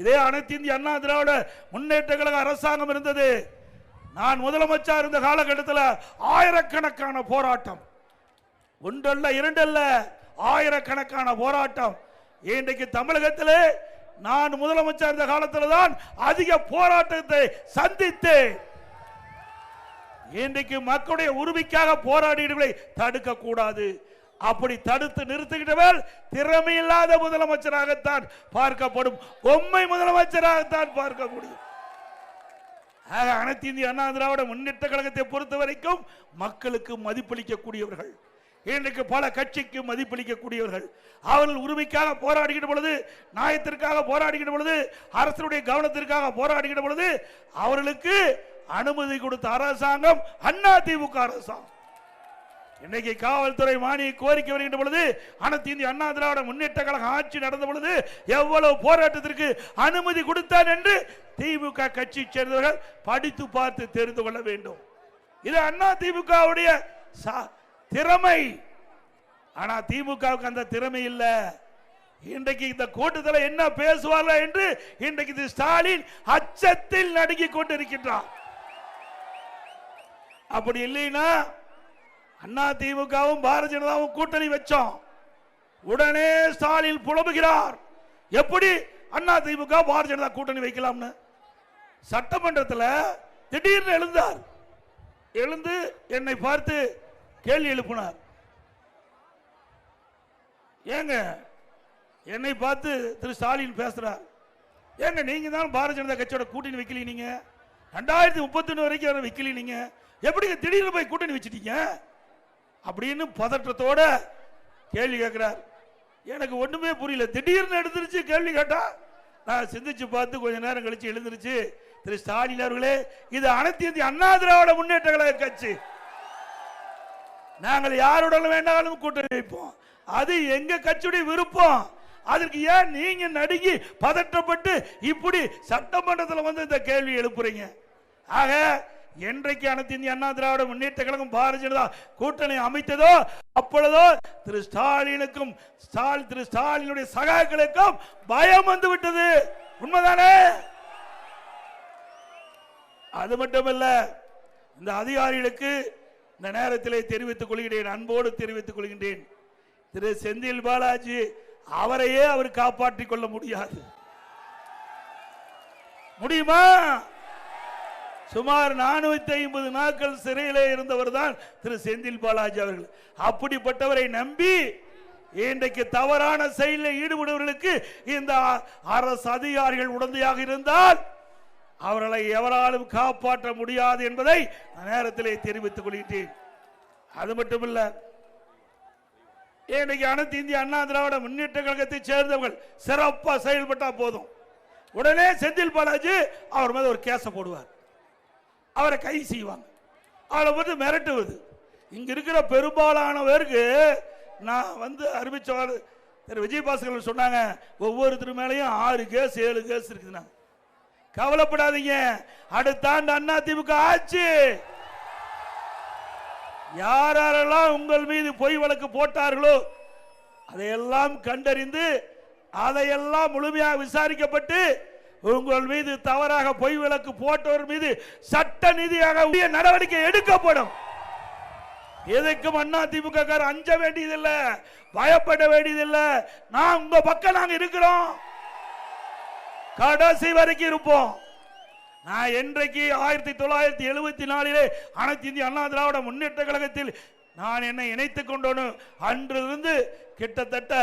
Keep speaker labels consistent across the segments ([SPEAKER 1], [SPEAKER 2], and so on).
[SPEAKER 1] இதே அனைத்து இந்திய அண்ணா திராவிட முன்னேற்ற கழக அரசாங்கம் இருந்தது. நான் முதலமைச்சர் இருந்த காலகட்டத்தில் ஆயிரக்கணக்கான போராட்டம். ஒன்றல்ல இரண்டல்ல ஆயிரக்கணக்கான போராட்டம். இன்றைக்கு தமிழகத்தில் நான் முதலமைச்சர் இருந்த காலத்தில் தான் அதிக போராட்டத்தை சந்தித்தேன். இன்றைக்கு மக்களுடைய உரிமைக்காக போராடியவர்களை தடுக்க கூடாது அப்படி தடுத்து நிறுத்துகிறவர் திறமையில்லாத முதலமைச்சராகத்தான் பார்க்கப்படும். பொம்மை முதலமைச்சராகத்தான் பார்க்க முடியும் ஆக அனைத்து இந்திய அண்ணா திராவிட முன்னேற்ற கழகத்தை பொறுத்த வரைக்கும் மக்களுக்கு மதிப்பளிக்கக்கூடியவர்கள். இன்றைக்கு பல கட்சிக்கு மதிப்பளிக்கக்கூடியவர்கள். அவர்கள் உரிமைக்காக போராடுகிற பொழுது நியாயத்திற்காக போராடுகிற பொழுது அரசனுடைய கவனத்திற்காக போராடுகிற பொழுது அவர்களுக்கு அனுமதி கொடுத்த அரசாங்கம் அண்ணா திமுக அரசாங்கம். இன்னைக்கு காவல்துறை மானிய கோரிக்கை வருகின்ற பொழுது அனைத்து இந்திய அண்ணா திராவிட முன்னேற்ற கழக ஆட்சி நடந்த பொழுது எவ்வளவு போராட்டத்திற்கு அனுமதி கொடுத்தான் என்று திமுக கட்சி சேர்ந்தவர்கள் படித்து பார்த்து தெரிந்து கொள்ள வேண்டும். இது அண்ணா திமுகவுடைய சா- திறமை. ஆனா திமுகவுக்கு அந்த திறமை இல்லை. இன்றைக்கு இந்த கூட்டத்தில் என்ன பேசுவார்கள் என்று இன்றைக்கு இது ஸ்டாலின் அச்சத்தில் நடுங்கிக் கொண்டிருக்கின்றார். அப்படி இல்லைன்னா அண்ணா திமுகவும் பாரதிய ஜனதாவும் கூட்டணி வச்சோம். உடனே ஸ்டாலின் புலம்புகிறார். எப்படி அண்ணா திமுக பாரதிய ஜனதா கூட்டணி வைக்கலாம்னு? சட்டமன்றத்தில் திடீர்னு எழுந்தார். எழுந்து என்னை பார்த்து கேள்வி எழுப்பினார். ஏங்க என்னை பார்த்து திரு ஸ்டாலின் பேசுறார். ஏங்க நீங்க தான் பாரதிய ஜனதா கட்சியோட கூட்டணி வைக்கல ரெண்டாயிரத்தி முப்பத்தி வரைக்கும் அதை வைக்கல எப்படிங்க திடீர்னு போய் கூட்டணி வச்சுட்டீங்க? அப்படின்னு பதற்றத்தோட கேள்வி கேட்கிறார் எனக்கு ஒண்ணுமே புரியல. திடீர்னு எடுத்துருச்சு கேள்வி கேட்டா நான் சிந்திச்சு பார்த்து கொஞ்ச நேரம் கழிச்சு எழுந்திருச்சு திரு ஸ்டாலின் அவர்களே இது அனைத்து இந்திய அண்ணா திராவிட முன்னேற்ற கழக கட்சி நாங்கள் யாருடன் வேண்டாலும் கூட்டணி வைப்போம். அது எங்க கட்சியுடைய விருப்பம். அதற்கு ஏன் நீங்க நடுங்கி பதற்றப்பட்டு இப்படி சட்டமன்றத்தில் வந்து இந்த கேள்வி எழுப்புறீங்க? ஆக என்றைக்கு அனைத்து இந்திய அண்ணா திராவிட முன்னேற்ற கழகம் பாரதிய ஜனதா கூட்டணி அமைத்ததோ அப்பொழுதோ திரு ஸ்டாலினுக்கும் ஸ்டாலின் திரு ஸ்டாலினுடைய சகாக்களுக்கும் பயம் வந்து விட்டது. உண்மைதானே? அது மட்டுமல்ல இந்த அதிகாரிகளுக்கு இந்த நேரத்திலே தெரிவித்துக் கொள்கிறேன் அன்போடு தெரிவித்துக் கொள்கின்றேன். திரு செந்தில் பாலாஜி அவரையே அவர் காப்பாற்றிக் கொள்ள முடியாது. முடியுமா? சுமார் நானூத்தி ஐம்பது நாட்கள் சிறையிலே இருந்தவர் தான் திரு செந்தில் பாலாஜி அவர்கள். அப்படிப்பட்டவரை நம்பி இன்றைக்கு தவறான செயலில் ஈடுபடுவர்களுக்கு இந்த அரசு அதிகாரிகள் உடந்தையாக இருந்தால் அவர்களை எவராலும் காப்பாற்ற முடியாது என்பதை நேரத்திலே தெரிவித்துக் கொள்கிறேன் அது மட்டுமல்ல இன்னைக்கு அனைத்து இந்திய அண்ணா திராவிட முன்னேற்ற கழகத்தை சேர்ந்தவர்கள் சிறப்பாக செயல்பட்டா போதும். உடனே செந்தில் பாலாஜி அவர் மேல ஒரு கேச போடுவார். அவரை கை செய்வாங்க. அவரை வந்து மிரட்டுவது. இங்க இருக்கிற பெரும்பாலானவருக்கு நான் வந்து அறிவிச்சவாறு திரு விஜயபாஸ்கர் சொன்னாங்க ஒவ்வொருத்தர் மேலேயும் ஆறு கேஸ் ஏழு கேஸ் இருக்குதுன்னா கவலைப்படாதீங்க. அடுத்த ஆண்டு அண்ணா திமுக ஆச்சு யார் யாரெல்லாம் உங்கள் மீது பொய் வழக்கு போட்டார்களோ அதையெல்லாம் கண்டறிந்து அதையெல்லாம் முழுமையாக விசாரிக்கப்பட்டு உங்கள் மீது தவறாக பொய் விளக்கு போட்டவர் மீது சட்ட நிதியாக உரிய நடவடிக்கை எடுக்கப்படும். எதுக்கும் அண்ணா திமுக அஞ்ச வேண்டியதில்லை பயப்பட வேண்டியதில்லை. நான் உங்க பக்கம் நாங்க இருக்கிறோம். கடைசி வரைக்கும் இருப்போம். நான் என்றைக்கு ஆயிரத்தி தொள்ளாயிரத்தி எழுபத்தி நாலிலே அனைத்து இந்திய அண்ணா திராவிட முன்னேற்ற கழகத்தில் நான் என்னை இணைத்துக் கொண்டோனு அன்றிலிருந்து கிட்டத்தட்ட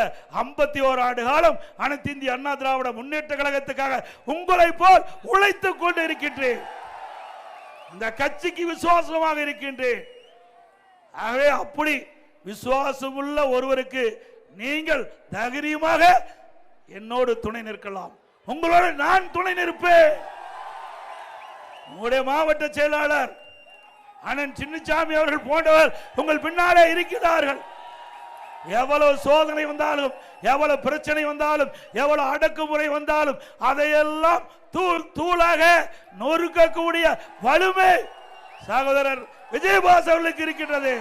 [SPEAKER 1] ஐம்பத்தி ஓரு ஆண்டு காலம் அனைத்து இந்திய அண்ணா திராவிட முன்னேற்ற கழகத்துக்காக உங்களை போல் உழைத்துக் கொண்டு இருக்கின்றேன் இந்த கட்சிக்கு விசுவாசமாக இருக்கின்றேன். ஆகவே அப்படி விசுவாசமுள்ள ஒருவருக்கு நீங்கள் தைரியமாக என்னோடு துணை நிற்கலாம். உங்களோடு நான் துணை நிற்பேன். உங்களுடைய மாவட்ட செயலாளர் அண்ணன் சின்னசாமி அவர்கள் போன்றவர் உங்கள் பின்னாலே இருக்கிறார்கள். எவ்வளவு சோதனை வந்தாலும் எவ்வளவு பிரச்சனை வந்தாலும் எவ்வளவு அடக்குமுறை வந்தாலும் அதையெல்லாம் தூள் தூளாக நொறுக்கக்கூடிய வலிமை சகோதரர் விஜயபாஸ் அவர்களுக்கு இருக்கின்றது.